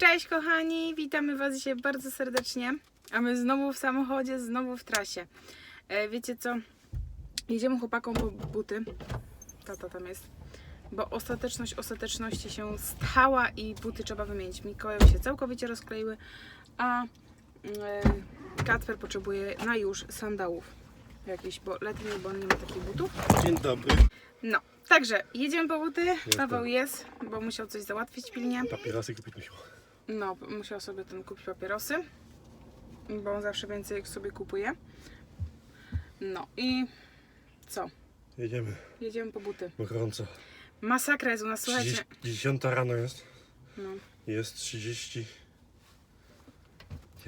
Cześć kochani, witamy Was dzisiaj bardzo serdecznie. A my znowu w samochodzie, znowu w trasie. E, wiecie co? Jedziemy chłopakom po buty. Tata tam jest. Bo ostateczność ostateczności się stała i buty trzeba wymienić. Mikołajowi się całkowicie rozkleiły, a e, Katwer potrzebuje na już sandałów jakichś, bo letnich, bo on nie ma takich butów. Dzień dobry. No, także jedziemy po buty. Paweł jest, bo musiał coś załatwić pilnie. Papierosy kupić musiał. No, musiał sobie ten kupić papierosy, bo on zawsze więcej sobie kupuje. No i co? Jedziemy. Jedziemy po buty. Bo gorąco. Masakra jest u nas, słuchajcie. 30, 10 rano jest. No, Jest 30.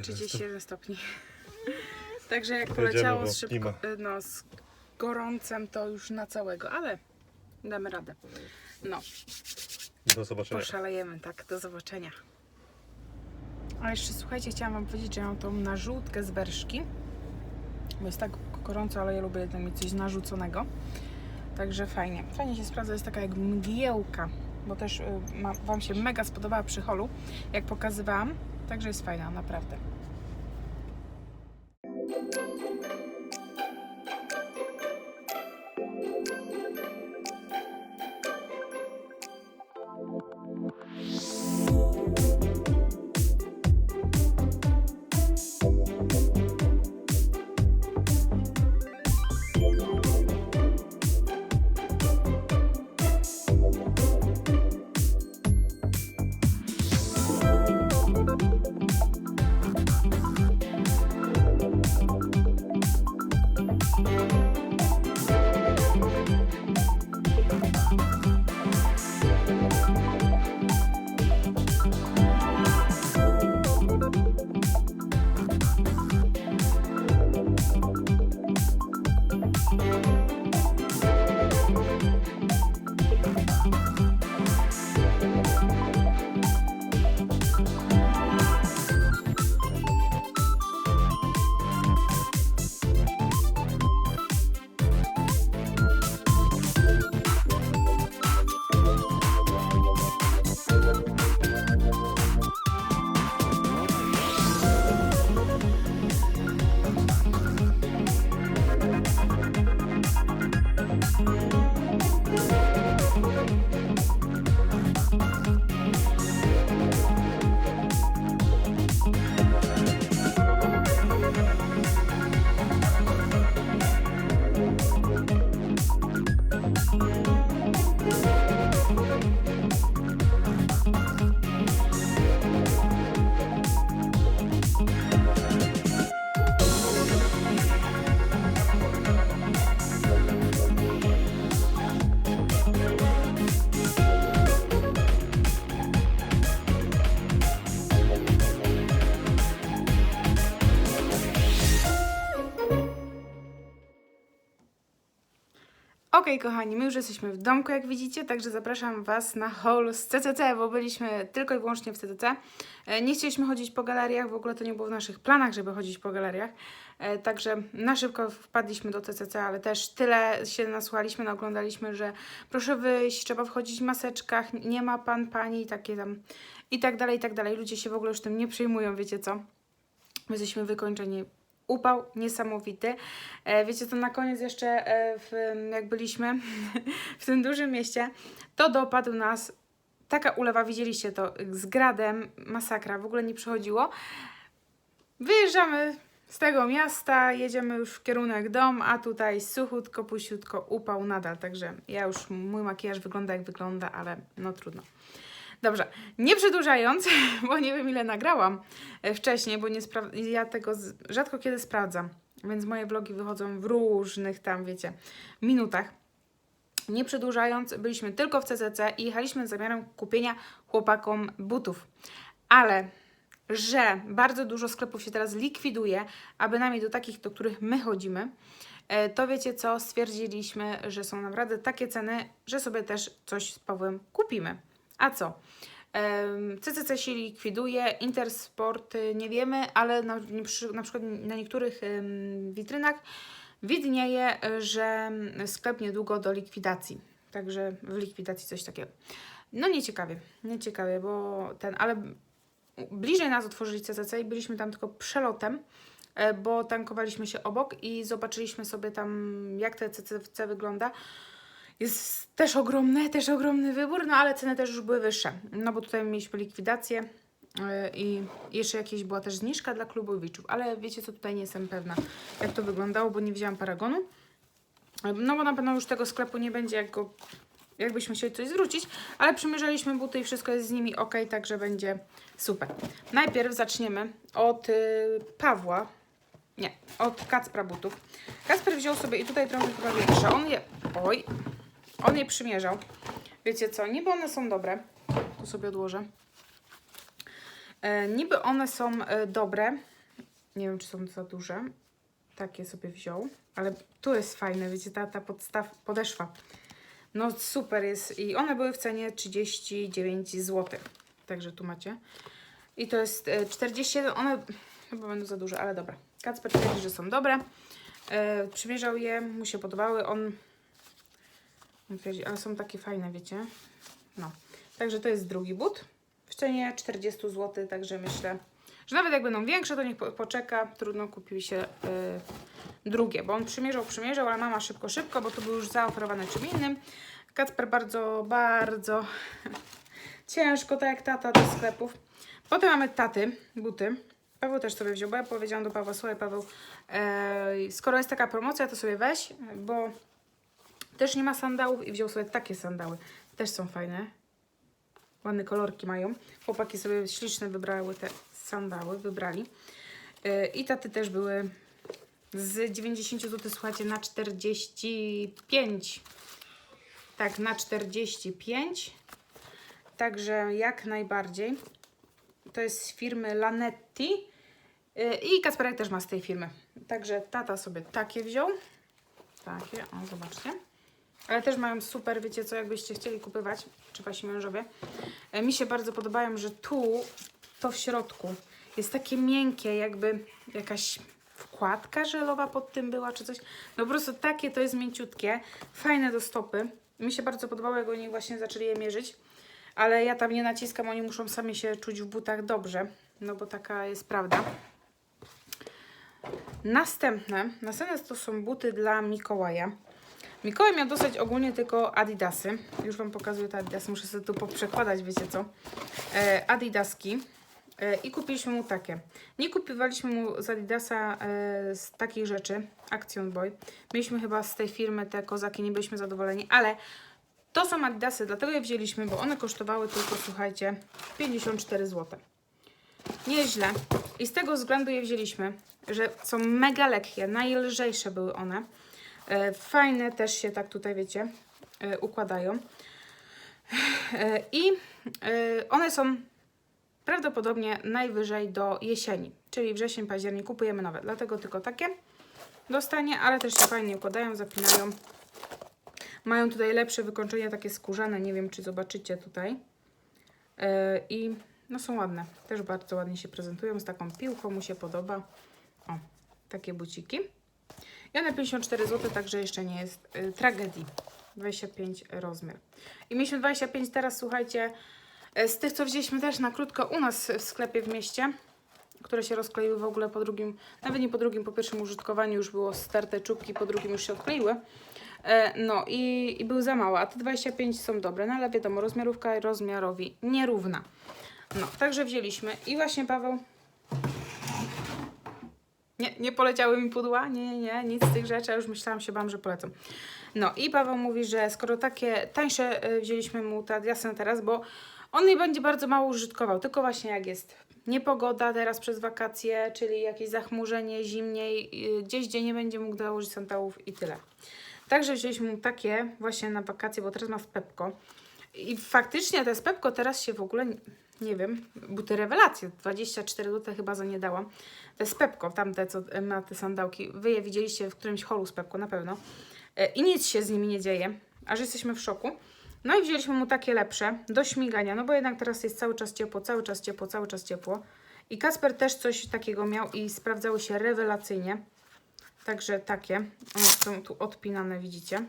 31 stopni. Także jak Jedziemy, poleciało z, szybko, klima. no, z gorącem, to już na całego, ale damy radę. No, Do zobaczenia. poszalejemy, tak, do zobaczenia. A jeszcze słuchajcie, chciałam Wam powiedzieć, że ja mam tą narzutkę z Berszki. Bo jest tak gorąco, ale ja lubię jednak mieć coś narzuconego. Także fajnie. Fajnie się sprawdza, jest taka jak mgiełka. Bo też y, Wam się mega spodobała przy holu, jak pokazywałam. Także jest fajna, naprawdę. you Okej, kochani, my już jesteśmy w domku, jak widzicie, także zapraszam Was na haul z CCC, bo byliśmy tylko i wyłącznie w CCC. E, Nie chcieliśmy chodzić po galeriach, w ogóle to nie było w naszych planach, żeby chodzić po galeriach. E, Także na szybko wpadliśmy do CCC, ale też tyle się nasłuchaliśmy, naoglądaliśmy, że proszę wyjść, trzeba wchodzić w maseczkach, nie ma pan, pani, takie tam i tak dalej, i tak dalej. Ludzie się w ogóle już tym nie przejmują, wiecie co? My jesteśmy wykończeni. Upał niesamowity. E, wiecie co, na koniec jeszcze, e, w, jak byliśmy w tym dużym mieście, to dopadł nas taka ulewa, widzieliście to, z gradem, masakra, w ogóle nie przychodziło. Wyjeżdżamy z tego miasta, jedziemy już w kierunek dom, a tutaj suchutko, pusiutko, upał nadal, także ja już, mój makijaż wygląda jak wygląda, ale no trudno. Dobrze, nie przedłużając, bo nie wiem ile nagrałam e, wcześniej, bo nie ja tego rzadko kiedy sprawdzam, więc moje vlogi wychodzą w różnych tam, wiecie, minutach. Nie przedłużając, byliśmy tylko w CCC i jechaliśmy z zamiarem kupienia chłopakom butów. Ale że bardzo dużo sklepów się teraz likwiduje, a bynajmniej do takich, do których my chodzimy, e, to wiecie co, stwierdziliśmy, że są naprawdę takie ceny, że sobie też coś z Pawłem kupimy. A co? CCC się likwiduje, Intersport nie wiemy, ale na, na przykład na niektórych witrynach widnieje, że sklep niedługo do likwidacji. Także w likwidacji coś takiego. No nieciekawie, nieciekawie, bo ten, ale bliżej nas otworzyli CCC i byliśmy tam tylko przelotem, e, bo tankowaliśmy się obok i zobaczyliśmy sobie tam, jak te CCC wygląda. Jest też ogromny, też ogromny wybór, no ale ceny też już były wyższe. No bo tutaj mieliśmy likwidację yy, i jeszcze jakieś była też zniżka dla klubowiczów, ale wiecie co, tutaj nie jestem pewna, jak to wyglądało, bo nie wzięłam paragonu. No bo na pewno już tego sklepu nie będzie, jak go, jakbyśmy chcieli coś zwrócić, ale przymierzaliśmy buty i wszystko jest z nimi ok, także będzie super. Najpierw zaczniemy od yy, Pawła, nie, od Kacpra butów. Kacper wziął sobie i tutaj trochę chyba większe. On je, oj, on je przymierzał. Wiecie co, niby one są dobre. Tu sobie odłożę. E, niby one są e, dobre. Nie wiem, czy są za duże. Takie sobie wziął. Ale tu jest fajne, wiecie, ta, ta podstaw, podeszwa. No super jest. I one były w cenie 39 zł. Także tu macie. I to jest e, 41. One chyba będą za duże, ale dobra. Kacper twierdzi, że są dobre. E, przymierzał je, mu się podobały. On ale są takie fajne, wiecie. No. Także to jest drugi but. W cenie 40 zł, także myślę, że nawet jak będą większe, to niech po, poczeka. Trudno kupił się y, drugie, bo on przymierzał, przymierzał, ale mama szybko, szybko, bo to był już zaoferowany czym innym. Kacper bardzo, bardzo ciężko, tak jak tata do sklepów. Potem mamy taty, buty. Paweł też sobie wziął, bo ja powiedziałam do Pawła, słuchaj Paweł, e, skoro jest taka promocja, to sobie weź, bo też nie ma sandałów i wziął sobie takie sandały. Też są fajne. Ładne kolorki mają. Chłopaki sobie śliczne wybrały te sandały, wybrali. Yy, I taty też były z 90 zł, słuchajcie, na 45. Tak, na 45. Także jak najbardziej. To jest z firmy Lanetti. Yy, I Kasperek też ma z tej firmy. Także tata sobie takie wziął. Takie, o zobaczcie. Ale też mają super, wiecie co, jakbyście chcieli kupywać, czy wasi mężowie. E, mi się bardzo podobają, że tu, to w środku jest takie miękkie, jakby jakaś wkładka żelowa pod tym była, czy coś. No po prostu takie to jest mięciutkie, fajne do stopy. Mi się bardzo podobało, jak oni właśnie zaczęli je mierzyć. Ale ja tam nie naciskam, oni muszą sami się czuć w butach dobrze, no bo taka jest prawda. Następne, następne to są buty dla Mikołaja. Mikołaj miał dostać ogólnie tylko Adidasy. Już Wam pokazuję te Adidasy, muszę sobie tu poprzekładać, wiecie co. E, Adidaski. E, I kupiliśmy mu takie. Nie kupowaliśmy mu z Adidasa e, z takich rzeczy, Action Boy. Mieliśmy chyba z tej firmy te kozaki, nie byliśmy zadowoleni, ale to są Adidasy, dlatego je wzięliśmy, bo one kosztowały tylko, słuchajcie, 54 zł. Nieźle. I z tego względu je wzięliśmy, że są mega lekkie, najlżejsze były one. E, Fajne też się tak tutaj, wiecie, e, układają. E, I one są prawdopodobnie najwyżej do jesieni, czyli wrzesień, październik kupujemy nowe. Dlatego tylko takie dostanie, ale też się fajnie układają, zapinają. Mają tutaj lepsze wykończenie, takie skórzane, nie wiem czy zobaczycie tutaj. I no są ładne, też bardzo ładnie się prezentują, z taką piłką mu się podoba. O, takie buciki. I one 54 zł, także jeszcze nie jest y, tragedii. 25 rozmiar. I mieliśmy 25 teraz, słuchajcie, y, z tych, co wzięliśmy też na krótko u nas w sklepie w mieście, które się rozkleiły w ogóle po drugim, nawet nie po drugim, po pierwszym użytkowaniu już było starte czubki, po drugim już się odkleiły. E, No i, i za małe, a te 25 są dobre, no ale wiadomo, rozmiarówka rozmiarowi nierówna. No, także wzięliśmy i właśnie Paweł nie, nie poleciały mi pudła, nie, nie, nie, nic z tych rzeczy, ja już myślałam się bam, że polecą. No i Paweł mówi, że skoro takie tańsze y, wzięliśmy mu te Adiasy teraz, bo on je będzie bardzo mało użytkował, tylko właśnie jak jest niepogoda teraz przez wakacje, czyli jakieś zachmurzenie, zimniej, y, gdzieś gdzie nie będzie mógł dołożyć santałów i tyle. Także wzięliśmy mu takie właśnie na wakacje, bo teraz ma w Pepko. I faktycznie te z Pepko teraz się w ogóle, nie- wiem, buty rewelacje, 24 zł chyba za nie dałam. Te z Pepko, tamte co e, ma te sandałki, wy je widzieliście w którymś holu z Pepko na pewno. E, I nic się z nimi nie dzieje, aż jesteśmy w szoku. No i wzięliśmy mu takie lepsze, do śmigania, no bo jednak teraz jest cały czas ciepło, cały czas ciepło, cały czas ciepło. I Kasper też coś takiego miał i sprawdzały się rewelacyjnie. Także takie, one są tu odpinane, widzicie.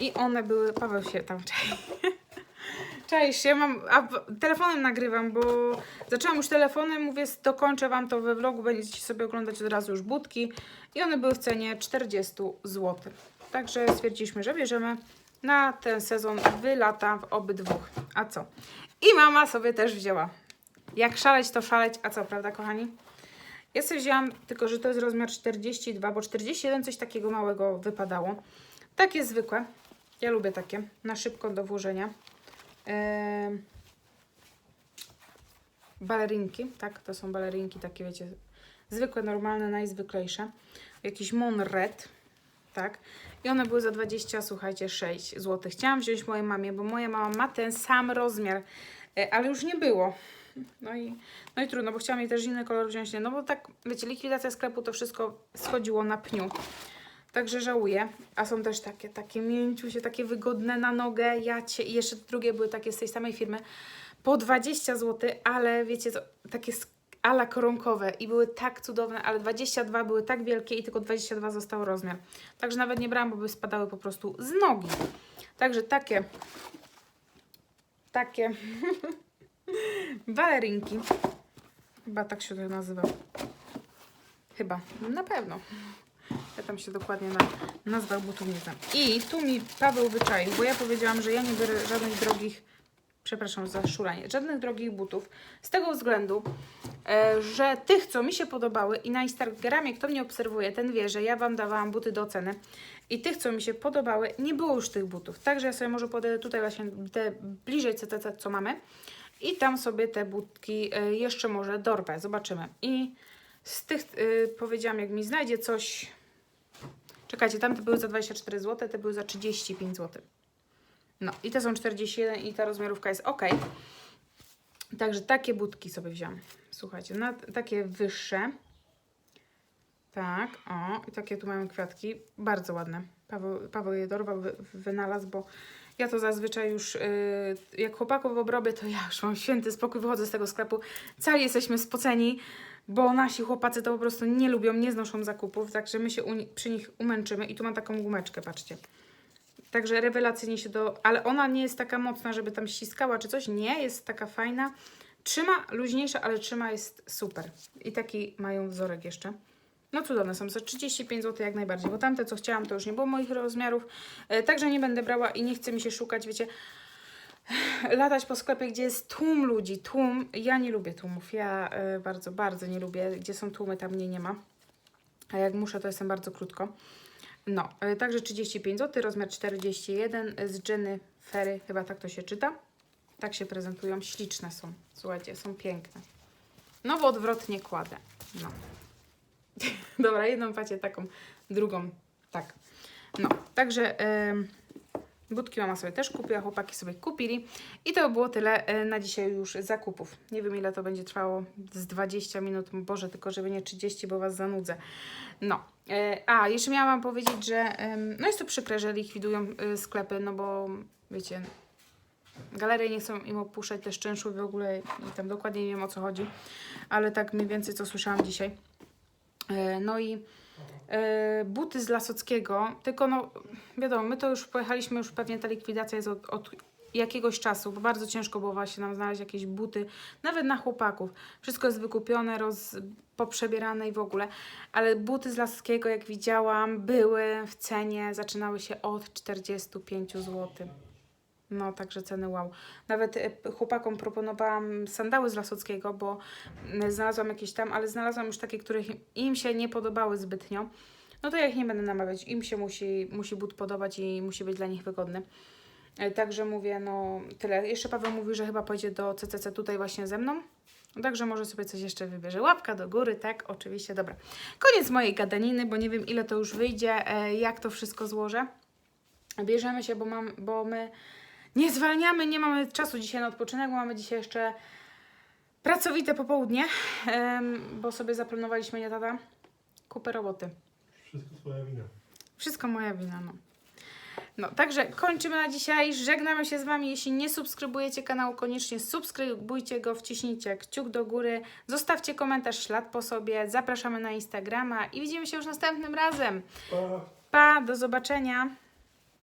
I one były, Paweł się tam czai. Cześć, ja mam, a telefonem nagrywam, bo zaczęłam już telefonem, mówię, dokończę Wam to we vlogu, będziecie sobie oglądać od razu już budki i one były w cenie 40 zł. Także stwierdziliśmy, że bierzemy na ten sezon w lata w obydwu. A co? I mama sobie też wzięła. Jak szaleć, to szaleć, a co, prawda kochani? Ja sobie wzięłam, tylko że to jest rozmiar 42, bo 41 coś takiego małego wypadało. Takie zwykłe. Ja lubię takie, na szybko do włożenia. Em, balerinki, tak, to są balerinki takie, wiecie, zwykłe, normalne, najzwyklejsze. Jakiś Monred, tak. I one były za 20, słuchajcie, 6 zł. Chciałam wziąć mojej mamie, bo moja mama ma ten sam rozmiar, e, ale już nie było. No i, no i trudno, bo chciałam jej też inny kolor wziąć, nie, no bo tak, wiecie, likwidacja sklepu to wszystko schodziło na pniu. Także żałuję. A są też takie, takie mięciusie, takie wygodne na nogę, jacie i jeszcze drugie były takie z tej samej firmy po 20 zł, ale wiecie co, takie ala koronkowe i były tak cudowne, ale 22 były tak wielkie i tylko 22 został rozmiar. Także nawet nie brałam, bo by spadały po prostu z nogi. Także takie, takie balerinki. Chyba tak się to nazywa. Chyba, na pewno. Tam się dokładnie na nazwach butów nie znam. I tu mi Paweł wyczaił, bo ja powiedziałam, że ja nie biorę żadnych drogich, przepraszam za szuranie, żadnych drogich butów. Z tego względu, e, że tych, co mi się podobały i na Instagramie, kto mnie obserwuje, ten wie, że ja Wam dawałam buty do oceny. I tych, co mi się podobały, nie było już tych butów. Także ja sobie może podejdę tutaj właśnie te bliżej CTC, co mamy. I tam sobie te butki e, jeszcze może dorwę. Zobaczymy. I z tych y, powiedziałam, jak mi znajdzie coś. Czekajcie, tamte były za 24 zł, te były za 35 zł. No i te są 41 i ta rozmiarówka jest ok. Także takie budki sobie wziąłam. Słuchajcie, na takie wyższe. Tak, o, i takie tu mamy kwiatki. Bardzo ładne. Paweł, Paweł je dorwał, wy, wynalazł, bo ja to zazwyczaj już, yy, jak chłopaków obrobię, to ja już mam święty spokój, wychodzę z tego sklepu. Cali jesteśmy spoceni, bo nasi chłopacy to po prostu nie lubią, nie znoszą zakupów, także my się przy nich umęczymy. I tu mam taką gumeczkę, patrzcie. Także rewelacyjnie się do... Ale ona nie jest taka mocna, żeby tam ściskała czy coś. Nie, jest taka fajna. Trzyma luźniejsza, ale trzyma jest super. I taki mają wzorek jeszcze. No cudowne są, za 35 zł jak najbardziej, bo tamte co chciałam to już nie było moich rozmiarów, e, także nie będę brała i nie chce mi się szukać, wiecie, latać po sklepie, gdzie jest tłum ludzi, tłum, ja nie lubię tłumów, ja e, bardzo, bardzo nie lubię, gdzie są tłumy, tam mnie nie ma, a jak muszę, to jestem bardzo krótko. No, e, także 35 zł, rozmiar 41 e, z Jenny Ferry, chyba tak to się czyta. Tak się prezentują, śliczne są, słuchajcie, są piękne. No bo odwrotnie kładę, no. Dobra, jedną pacie taką, drugą tak. No, także em, budki mama sobie też kupiła, chłopaki sobie kupili. I to było tyle e, na dzisiaj już zakupów. Nie wiem ile to będzie trwało, z 20 minut, Boże, tylko żeby nie 30, bo Was zanudzę. No, e, a jeszcze miałam Wam powiedzieć, że no jest to przykre, że likwidują e, sklepy, no bo wiecie, galerie nie chcą im opuszczać też czynszu w ogóle i tam dokładnie nie wiem o co chodzi, ale tak mniej więcej co słyszałam dzisiaj. No i buty z Lasockiego, tylko no wiadomo, my to już pojechaliśmy, już pewnie ta likwidacja jest od, od jakiegoś czasu, bo bardzo ciężko było właśnie nam znaleźć jakieś buty, nawet na chłopaków. Wszystko jest wykupione, roz, poprzebierane i w ogóle, ale buty z Lasockiego, jak widziałam, były w cenie, zaczynały się od 45 zł. No, także ceny wow. Nawet e, chłopakom proponowałam sandały z Lasockiego, bo znalazłam jakieś tam, ale znalazłam już takie, których im się nie podobały zbytnio. No to ja ich nie będę namawiać. Im się musi, musi but podobać i musi być dla nich wygodny. E, Także mówię, no tyle. Jeszcze Paweł mówił, że chyba pojedzie do CCC tutaj właśnie ze mną. Także może sobie coś jeszcze wybierze. Łapka do góry, tak? Oczywiście, dobra. Koniec mojej gadaniny, bo nie wiem ile to już wyjdzie, e, jak to wszystko złożę. Bierzemy się, bo, mam, bo my nie zwalniamy, nie mamy czasu dzisiaj na odpoczynek, mamy dzisiaj jeszcze pracowite popołudnie, bo sobie zaplanowaliśmy, nie tata, kupę roboty. Wszystko twoja wina. Wszystko moja wina, no. No, także kończymy na dzisiaj. Żegnamy się z Wami. Jeśli nie subskrybujecie kanału, koniecznie subskrybujcie go, wciśnijcie kciuk do góry, zostawcie komentarz, ślad po sobie. Zapraszamy na Instagrama i widzimy się już następnym razem. Pa! Pa, do zobaczenia.